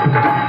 என்னுடைய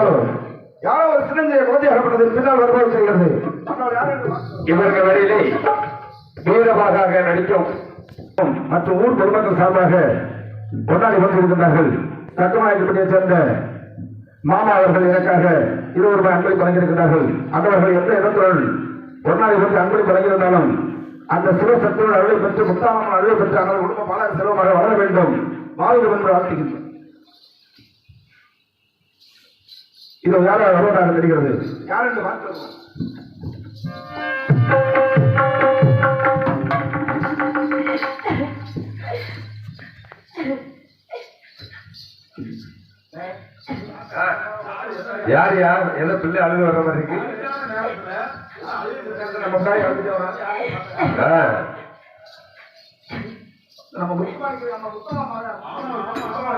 யாரோ யாரோ ஒரு சின்னஞ்சிய குழந்தை அகப்பட்டது பின்னால் வருவது செய்கிறது இவர்கள் வரையிலே வீரமாக நடிக்கும் மற்றும் ஊர் பொதுமக்கள் சார்பாக கொண்டாடி கொண்டிருக்கின்றார்கள் சட்டநாயகப்பட்டியை சேர்ந்த மாமா அவர்கள் எனக்காக இருபது ரூபாய் அன்பளிப்பு வழங்கியிருக்கிறார்கள் அந்தவர்கள் எந்த இடத்துடன் கொண்டாடி கொண்டு அன்பளிப்பு வழங்கியிருந்தாலும் அந்த சிவசக்தியோடு அருளை பெற்று முத்தாமன் அருளை பெற்று அந்த குடும்பம் பல செல்வமாக வளர வேண்டும். வாழ்வு என்று வாழ்த்துகின்றோம். இது யாரோ வருவதாக தெரிகிறது. யார் என்று பார்க்கிறோம் யார் யார்? எந்த பிள்ளை அழுது வர மாதிரி இருக்கு.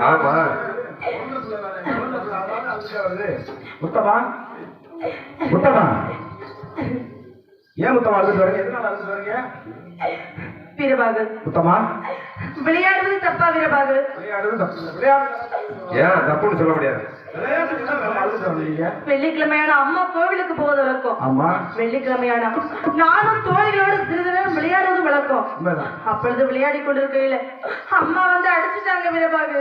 ஆமா. முத்தமா முத்தமா ஏன் முத்தமா அழுதுட்டு வரீங்க? எதனால அழுதுட்டு வரீங்க? வீரபாகு. முத்தமா விளையாடுவது தப்பா வீரபாகு. விளையாடுறது தப்பு. விளையாடுறது ஏன் தப்புன்னு சொல்ல முடியாது. வெள்ளிக்கிழமையான அம்மா கோவிலுக்கு போவது வழக்கம். ஆமா வெள்ளிக்கிழமையான நானும் தோழிகளோடு சிறிது நேரம் விளையாடுவது வழக்கம். அப்பொழுது விளையாடி கொண்டிருக்கையில அம்மா வந்து அடிச்சுட்டாங்க வீரபாகு.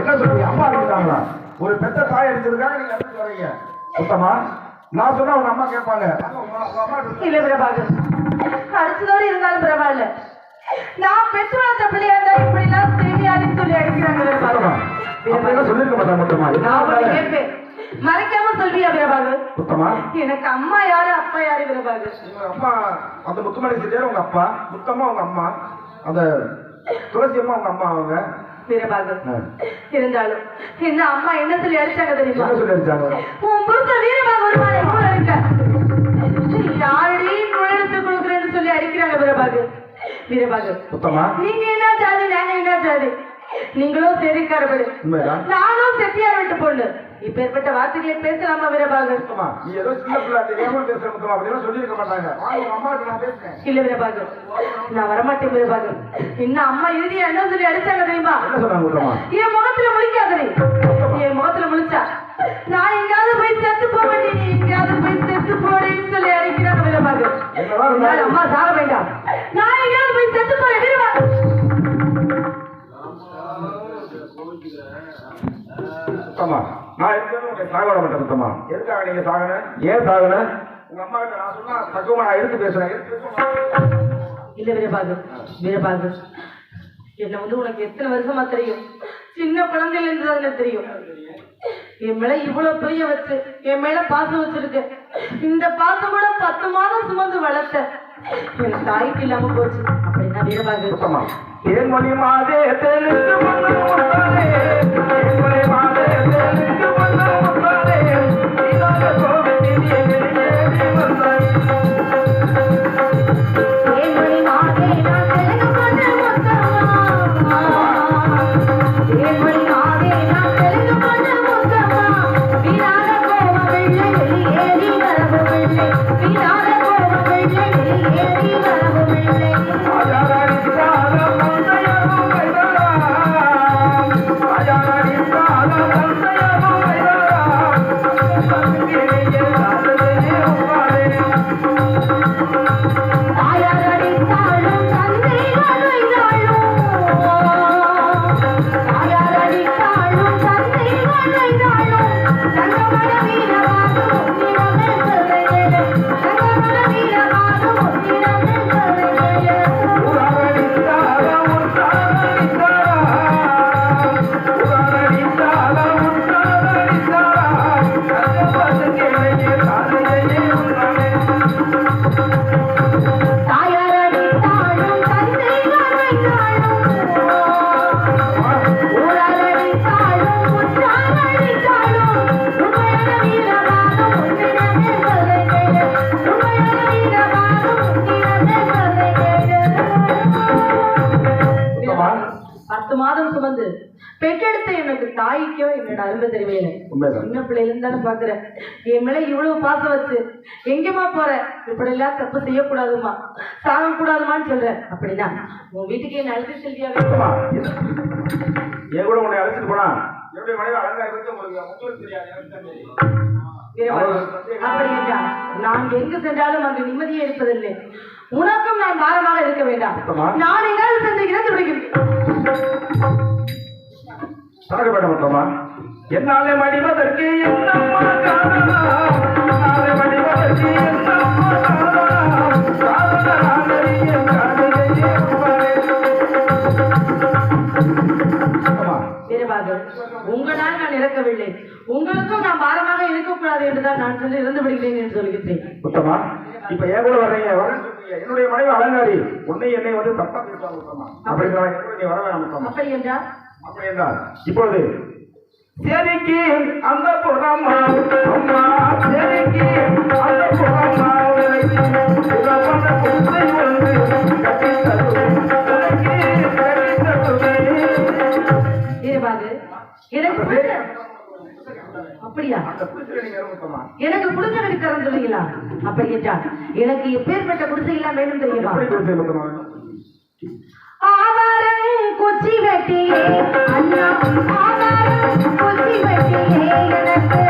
என்ன சொல்றீங்க? அம்மா அடிச்சுட்டாங்களா? ஒரு பெத்த தாய் அடிச்சதுக்காக நீங்க எப்படி வரீங்க சுத்தமா? நான் சொன்னா உங்க அம்மா கேட்பாங்க. இல்ல பிரபாகர் அடிச்சதோடு இருந்தாலும் பரவாயில்ல. நான் பெற்று வளர்த்த பிள்ளையா இருந்தா இப்படி எல்லாம் தெரியாதுன்னு சொல்லி அடிக்கிறாங்க அப்படியெல்லாம் சொல்லிருக்க மொத்தமா? என்ன நான் கேட்பேன். மறைக்காம சொல்வியா பிரபாகர் சுத்தமா? எனக்கு அம்மா யாரு அப்பா யாரு பிரபாகர் அம்மா அந்த முத்துமணி செட்டியார் உங்க அப்பா முத்தம்மா உங்க அம்மா அந்த துளசி அம்மா உங்க அம்மா அவங்க. வீரபாகர். இருந்தாலும் என்ன அம்மா என்ன சொல்லி அடிச்சாங்க தெரியுமா? சொல்லி அடிச்சாங்க? உன் புருஷன் வீரபாக வருவானே கூட இருக்க யாரடி நுழைத்து கொடுக்குறேன்னு சொல்லி அடிக்கிறாங்க வீரபாகர் சுத்தமா நீங்க என்ன ஜாதி நாங்க என்ன ஜாதி? நீங்களும் தெரிக்காரபடி உண்மைதான் நானும் செட்டியார் வீட்டு பொண்ணு. இப்பேற்பட்ட வார்த்தைகளை பேசலாமா சுத்தமா நீ ஏதோ சின்ன பிள்ளை தெரியாம பேசுற முத்தமா அப்படியெல்லாம் சொல்லியிருக்க மாட்டாங்க. அம்மா நான் பேசுறேன். இல்ல வீரபாகர் நான் வரமாட்டேன் வீரபாகர் இன்னும் அம்மா இறுதியா என்ன சொல்லி அடிச்சாங்க தெரியுமா? என்ன சொன்னாங்க முத்தமா என் முகத்துல முழிக்காத நீ. இருக்கிறது உங்களை சாக விட மாட்டேன் சுத்தமா? எதுக்காக நீங்க சாகணும்? ஏன் சாகணும்? உங்க அம்மா கிட்ட நான் சொன்னா தக்குவமா நான் எடுத்து பேசுறேன். இல்ல வீரபாகர் வீரபாகர் என்ன வந்து உனக்கு எத்தனை வருஷமா தெரியும்? சின்ன குழந்தையில இருந்து அதுல தெரியும். என் மேல இவ்வளவு பெரிய வச்சு என் மேல பாசம் வச்சிருக்க. இந்த பாசம் கூட பத்து மாதம் சுமந்து வளர்த்த. என் தாய்க்கு இல்லாம போச்சு. அப்படின்னா வீரபாகர் சுத்தமா தேன்மொழி மாதே தெலுங்கு சுமந்து பெற்றெடுத்த எனக்கு தாய்க்கோ என்னோட தெரியவே உண்மைதான். சின்ன பிள்ளையில இருந்தாலும் பாக்குறேன். என் மேல இவ்வளவு பாசம் வச்சு எங்கேம்மா போற? இப்படி எல்லாம் தப்பு செய்யக்கூடாதுமா சாக கூடாதுமான்னு சொல்றேன். அப்படின்னா உன் வீட்டுக்கு என்ன அழுது செல்வியா சுத்தமா என் கூட உன்னை அழைச்சிட்டு போனா? என்னுடைய மனைவி அழகா இருக்கு உங்களுக்கு உங்களுக்கு தெரியாது. எனக்கு தான் தெரியும் அப்படி என்றால் நான் எங்கு சென்றாலும் அங்கு நிம்மதியே இருப்பதில்லை. உனக்கும் நான் பாரமாக இருக்க வேண்டாம். நான் எங்காவது சென்று இறந்து விடுகிறேன். சாகப்பட மாட்டோமா என்னாலே மடிவதற்கு என்னம்மா காரணம்? என்னுடைய மனைவி அலங்காரி. உன்னை என்னை வந்து தப்பா பேசுவாங்க சுத்தமா அப்படி நான் என் கூட நீ வர வேணாம் சுத்தமா அப்படி என்றால் அப்படி என்றால் இப்பொழுது செரிக்கு அந்த புறமா செரிக்கு அந்த புறமா புறப்பட அப்படியா? எனக்கு குடிசை கடிக்காரன் சொல்லுங்களா அப்படி என்றால் எனக்கு எப்பேற்பட்ட குடிசை எல்லாம் வேணும் தெரியுமா? ஆவாரம் குச்சி வெட்டியே அண்ணா ஆவாரம் குச்சி வெட்டியே எனக்கு